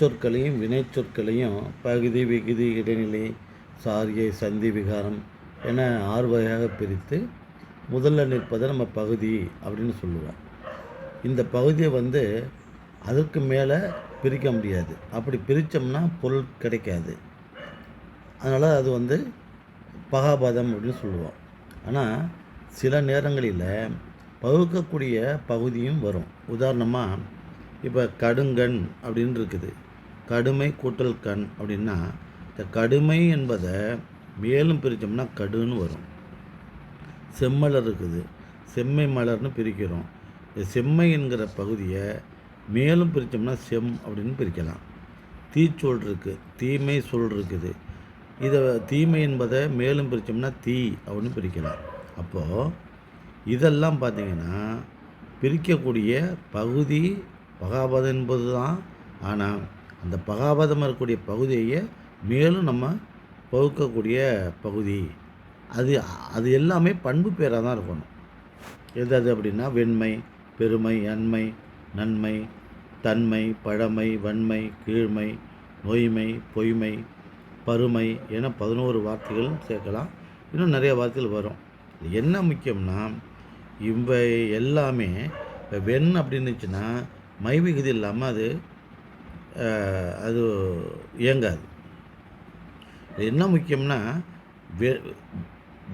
சொற்களையும் வினைச்சொற்களையும் பகுதி விகுதி இடைநிலை சாரியை சந்தி விகாரம் என ஆறு வகையாக பிரித்து முதல்ல நிற்பதை நம்ம பகுதி அப்படின்னு சொல்லுவோம். இந்த பகுதியை வந்து அதற்கு மேலே பிரிக்க முடியாது. அப்படி பிரித்தோம்னா பொருள் கிடைக்காது. அதனால் அது வந்து பகாபதம் அப்படின்னு சொல்லுவோம். ஆனால் சில நேரங்களில் பகுக்கக்கூடிய பகுதியும் வரும். உதாரணமாக இப்போ கடுங்கண் அப்படின்னு இருக்குது கடுமை கூட்டல் கண் அப்படின்னா இந்த கடுமை என்பதை மேலும் பிரித்தோம்னா கடுன்னு வரும். செம்மலர் இருக்குது. செம்மை மலர்னு பிரிக்கிறோம். இந்த செம்மை என்கிற பகுதியை மேலும் பிரித்தோம்னா செம் அப்படின்னு பிரிக்கலாம். தீச்சொல் இருக்குது தீமை சொல் இருக்குது. இதை தீமை என்பதை மேலும் பிரித்தோம்னா தீ அப்படின்னு பிரிக்கலாம். அப்போது இதெல்லாம் பார்த்திங்கன்னா பிரிக்கக்கூடிய பகுதி பகாபதம் என்பது தான் ஆனால் அந்த பகாபதம் இருக்கக்கூடிய பகுதியை மேலும் நம்ம பகுக்கக்கூடிய பகுதி. அது அது எல்லாமே பண்பு பேராக தான் இருக்கணும். எது அது அப்படின்னா வெண்மை பெருமை அண்மை நன்மை தன்மை பழமை வன்மை கீழ்மை நோய்மை பொய்மை பருமை என பதினோரு வார்த்தைகள் சேர்க்கலாம். இன்னும் நிறைய வார்த்தைகள் வரும். என்ன முக்கியம்னா இவை எல்லாமே இப்போ வெண் அப்படின்னுச்சுன்னா மை விகுதி இல்லாமல் அது அது இயங்காது. என்ன முக்கியம்னா வெ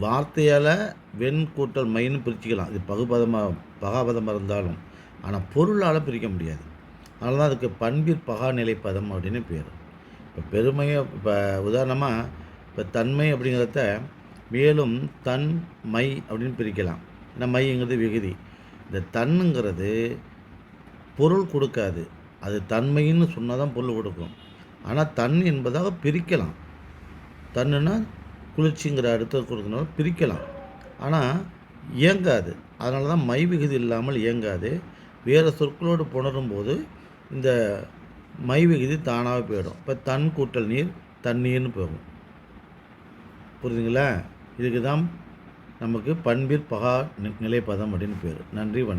வார்த்தையால் வெண் கூட்டல் மைன்னு பிரிச்சுக்கலாம். இது பகுபதமாக பகாபதமாக இருந்தாலும் ஆனால் பொருளால் பிரிக்க முடியாது. அதனால தான் அதுக்கு பண்பிற் பகா நிலைப்பதம் அப்படின்னு பேர். இப்போ பெருமையை இப்போ உதாரணமாக இப்போ தன்மை அப்படிங்கிறத மேலும் தன் மை அப்படின்னு பிரிக்கலாம். ஏன்னா மைங்கிறது விகுதி. இந்த தன்னுங்கிறது பொருள் கொடுக்காது. அது தன்மைன்னு சொன்னால் தான் பொருள் கொடுக்கும். ஆனால் தன் என்பதாக பிரிக்கலாம். தன்னுன்னா குளிர்ச்சிங்கிற அடுத்த கொடுக்கணும் பிரிக்கலாம். ஆனால் இயங்காது. அதனால தான் மை விகுதி இல்லாமல் இயங்காது. வேறு சொற்களோடு புணரும் போது இந்த மை விகுதி தானாக போயிடும். இப்போ தன் கூட்டல் நீர் தண்ணீர்னு போகும். புரியுதுங்களா? இதுக்கு தான் நமக்கு பண்பிற் பகா நி- நிலைப்பதம் அப்படின்னு பேர். நன்றி வணக்கம்.